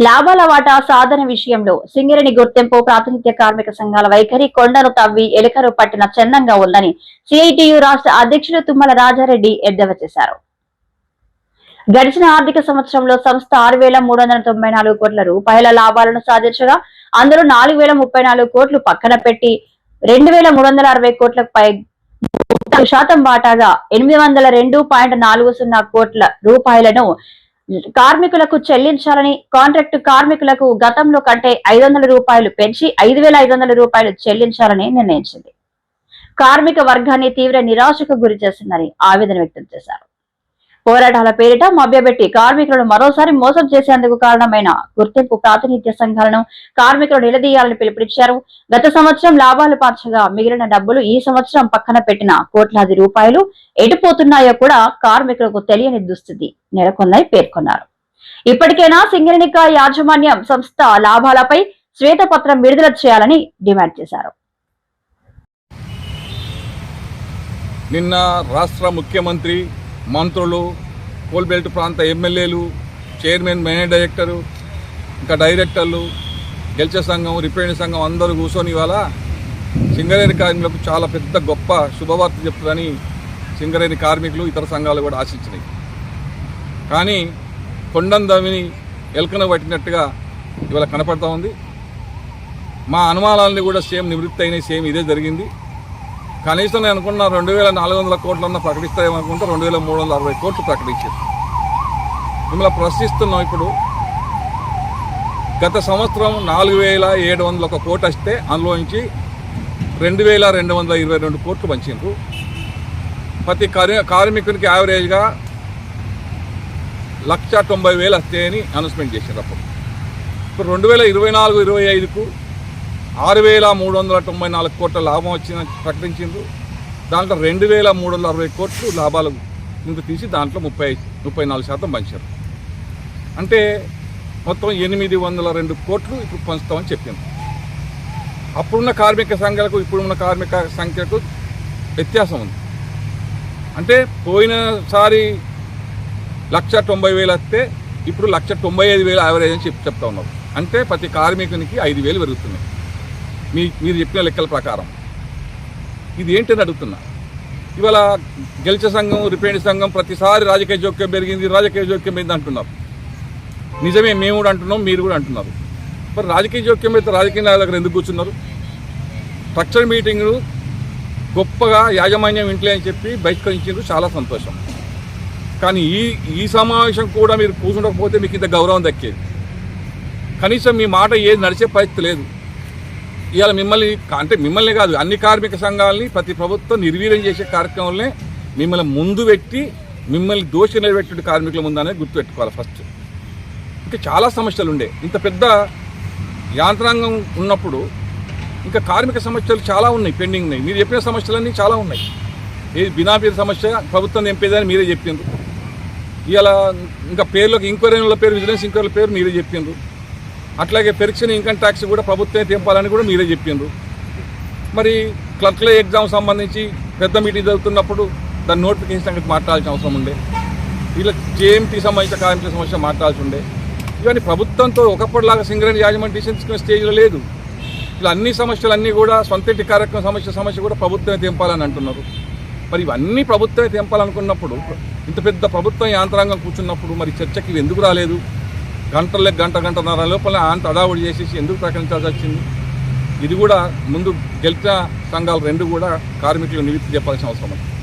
లాభాల వాటా సాధన విషయంలో సింగరేణి గుర్తింపు ప్రాతినిధ్య కార్మిక సంఘాల వైఖరి కొండను తవ్వి ఎలకరు పట్టిన చందంగా ఉందని సిఐటియు రాష్ట్ర అధ్యక్షులు తుమ్మల రాజారెడ్డి ఎద్దేవా చేశారు. గడిచిన ఆర్థిక సంవత్సరంలో సంస్థ ఆరు వేల మూడు వందల తొంభై నాలుగు కోట్ల రూపాయల లాభాలను సాధించగా అందులో నాలుగు వేల ముప్పై నాలుగు కోట్లు పక్కన పెట్టి రెండు వేల మూడు వందల అరవై కోట్లకు పై శాతం వాటాగా ఎనిమిది వందల రెండు పాయింట్ నాలుగు సున్నా కోట్ల రూపాయలను కార్మికులకు చెల్లించాలని కాంట్రాక్టు కార్మికులకు గతంలో కంటే ఐదు వందల రూపాయలు పెంచి ఐదు వేల ఐదు వందల రూపాయలు చెల్లించాలని నిర్ణయించింది. కార్మిక వర్గాన్ని తీవ్ర నిరాశకు గురి చేసిందని ఆవేదన వ్యక్తం చేశారు. పోరాటాల పేరిట మభ్యపెట్టి కార్మికులను మరోసారి మోసం చేసేందుకు కారణమైన గుర్తింపు ప్రాతినిధ్య సంఘాలను కార్మికులు నిలదీయాలని పిలుపునిచ్చారు. గత సంవత్సరం లాభాలు పంచగా మిగిలిన డబ్బులు ఈ సంవత్సరం పక్కన పెట్టిన కోట్లాది రూపాయలు ఎటుపోతున్నాయో కూడా కార్మికులకు తెలియని దుస్థితి నెలకొందని పేర్కొన్నారు. ఇప్పటికైనా సింగరేణిక యాజమాన్యం సంస్థ లాభాలపై శ్వేతపత్రం విడుదల చేయాలని డిమాండ్ చేశారు. నిన్న రాష్ట్ర ముఖ్యమంత్రి మంత్రులు కోల్బెల్ట్ ప్రాంత ఎమ్మెల్యేలు చైర్మన్ మేనేజ్ డైరెక్టరు ఇంకా డైరెక్టర్లు గెలిచే సంఘం రిపేరింగ్ సంఘం అందరూ కూర్చొని ఇవాళ సింగరేణి కార్మికులకు చాలా పెద్ద గొప్ప శుభవార్త చెప్తుందని సింగరేణి కార్మికులు ఇతర సంఘాలు కూడా ఆశించినాయి కానీ కొండం దమిని ఎలకన పట్టినట్టుగా ఇవాళ కనపడతా ఉంది. మా అనుమానాలని కూడా సేమ్ నివృత్తి అయినాయి సేమ్ ఇదే జరిగింది. కనీసం నేను అనుకున్న రెండు వేల నాలుగు వందల కోట్లన్నా ప్రకటిస్తాయేమనుకుంటే రెండు వేల మూడు వందల అరవై కోట్లు ప్రకటించారు మిమ్మల్ని ప్రశ్నిస్తున్నాం ఇప్పుడు. గత సంవత్సరం నాలుగు వేల ఏడు వందల ఒక కోటి వస్తే అందులోంచి రెండు వేల రెండు వందల ఇరవై రెండు కోట్లు పంచిండ్రు. ప్రతి కార్మికునికి యావరేజ్గా లక్ష తొంభై వేలు వస్తాయని అనౌన్స్మెంట్ చేశారు అప్పుడు. ఇప్పుడు రెండు వేల ఇరవై నాలుగు ఇరవై ఐదుకు ఆరు వేల మూడు వందల తొంభై నాలుగు కోట్ల లాభం వచ్చిందని ప్రకటించిండ్రు. దాంట్లో రెండు వేల మూడు వందల అరవై కోట్లు లాభాలు ఇంత తీసి దాంట్లో ముప్పై ముప్పై నాలుగు శాతం పంచారు. అంటే మొత్తం ఎనిమిది వందల రెండు కోట్లు ఇప్పుడు పంచుతామని చెప్పింది అప్పుడున్న కార్మిక సంఖ్యలకు ఇప్పుడున్న కార్మిక సంఖ్యకు వ్యత్యాసం ఉంది. అంటే పోయినసారి లక్ష తొంభై వేలు వస్తే ఇప్పుడు లక్ష తొంభై ఐదు వేలు యావరేజ్ అని చెప్తా ఉన్నారు. అంటే ప్రతి కార్మికునికి ఐదు వేలు పెరుగుతున్నాయి. మీ మీరు చెప్పిన లెక్కల ప్రకారం. ఇది ఏంటని అడుగుతున్నా. ఇవాళ గెలిచే సంఘం రిపేణి సంఘం ప్రతిసారి రాజకీయ జోక్యం పెరిగింది రాజకీయ జోక్యం పెరిగింది అంటున్నారు. నిజమే మేము కూడా అంటున్నాం మీరు కూడా అంటున్నారు. మరి రాజకీయ జోక్యం అయితే రాజకీయ నాయకుల దగ్గర ఎందుకు కూర్చున్నారు? స్ట్రక్చర్ మీటింగ్ గొప్పగా యాజమాన్యం ఇంట్లో అని చెప్పి బహిష్కరించారు చాలా సంతోషం. కానీ ఈ ఈ సమావేశం కూడా మీరు కూర్చుండకపోతే మీకు ఇంత గౌరవం దక్కేది. కనీసం మీ మాట ఏది నడిచే పరిస్థితి లేదు. ఇవాళ మిమ్మల్ని అంటే మిమ్మల్ని కాదు అన్ని కార్మిక సంఘాలని ప్రతి ప్రభుత్వం నిర్వీర్యం చేసే కార్యక్రమంలో మిమ్మల్ని ముందు పెట్టి మిమ్మల్ని దోషి నిలబెట్టి కార్మికుల ముందు అనేది గుర్తుపెట్టుకోవాలి ఫస్ట్ ఇంకా చాలా సమస్యలు ఉండే. ఇంత పెద్ద యాంత్రాంగం ఉన్నప్పుడు ఇంకా కార్మిక సమస్యలు చాలా ఉన్నాయి పెండింగ్ ఉన్నాయి. మీరు చెప్పిన సమస్యలన్నీ చాలా ఉన్నాయి. ఏది బినాపేద సమస్య ప్రభుత్వం నింపేదని మీరే చెప్పిండ్రు. ఇలా ఇంకా పేర్లోకి ఇంక్వైరీల పేరు విజిలెన్స్ ఇంక్వైరీల పేరు మీరే చెప్పిండ్రు. అట్లాగే పెరిక్షన్ ఇన్కమ్ ట్యాక్స్ కూడా ప్రభుత్వమే తెంపాలని కూడా మీరే చెప్పిండ్రు. మరి క్లర్క్ల ఎగ్జామ్ సంబంధించి పెద్ద మీటింగ్ జరుగుతున్నప్పుడు దాని నోటిఫికేషన్ సంగతి మాట్లాడాల్సిన అవసరం ఉండే. ఇలా జేఎంటీ సంబంధించిన కార్మిక సమస్య మాట్లాడాల్సి ఉండే. ఇవన్నీ ప్రభుత్వంతో ఒకప్పటిలాగా సింగరేణి యాజమాన్యం తీసుకునే స్టేజ్లో లేదు. ఇలా అన్ని సమస్యలన్నీ కూడా సొంతటి కార్యక్రమ సమస్య సమస్య కూడా ప్రభుత్వమే తెంపాలని అంటున్నారు. మరి ఇవన్నీ ప్రభుత్వమే తెంపాలనుకున్నప్పుడు ఇంత పెద్ద ప్రభుత్వం యాంత్రాంగం కూర్చున్నప్పుడు మరి చర్చకి ఎందుకు రాలేదు? గంటలే గంట గంటన్నర లోపల అంత అడావుడి చేసేసి ఎందుకు ప్రకటించాల్సి వచ్చింది? ఇది కూడా ముందు గెలిచిన సంఘాలు రెండు కూడా కార్మికులు నివృత్తి చెప్పాల్సిన అవసరం ఉంది.